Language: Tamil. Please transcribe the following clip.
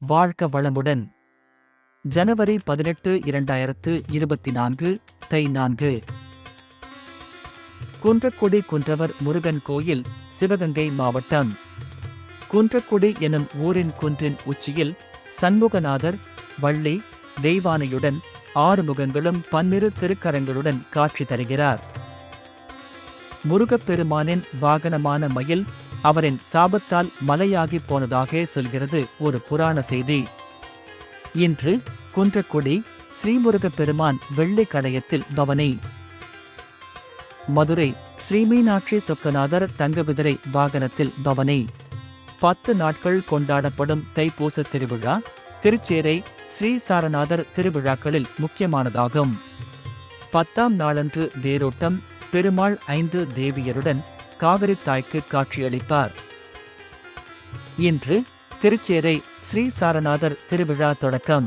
வாழ்க வளமுடன். ஜனவரி பதினெட்டு இரண்டாயிரத்து இருபத்தி நான்கு தை நான்கு. குன்றக்குடி குன்றவர் முருகன் கோயில் சிவகங்கை மாவட்டம். குன்றக்குடி எனும் ஊரின் குன்றின் உச்சியில் சண்முகநாதர் வள்ளி தெய்வானையுடன் ஆறு முகங்களும் பன்னிரு திருக்கரங்களுடன் காட்சி தருகிறார். முருகப்பெருமானின் வாகனமான மயில் அவரின் சாபத்தால் மலையாகி போனதாக சொல்கிறது ஒரு புராண செய்தி. இன்று குன்றக்குடி ஸ்ரீமுருகப்பெருமான் பெருமான் கடையத்தில் பவனி. மதுரை ஸ்ரீமீனாட்சி சொக்கநாதர் தங்கவிதிரை வாகனத்தில் பவனி. பத்து நாட்கள் கொண்டாடப்படும் தைப்பூச திருவிழா திருச்சேரை ஸ்ரீ சாரநாதர் திருவிழாக்களில் முக்கியமானதாகும். பத்தாம் நாளன்று தேரோட்டம் பெருமாள் ஐந்து தேவியருடன் காவிரி தாய்க்கு காட்சியளிப்பார் இன்று திருச்சேரை ஸ்ரீ சாரநாதர் திருவிழா தொடக்கம்.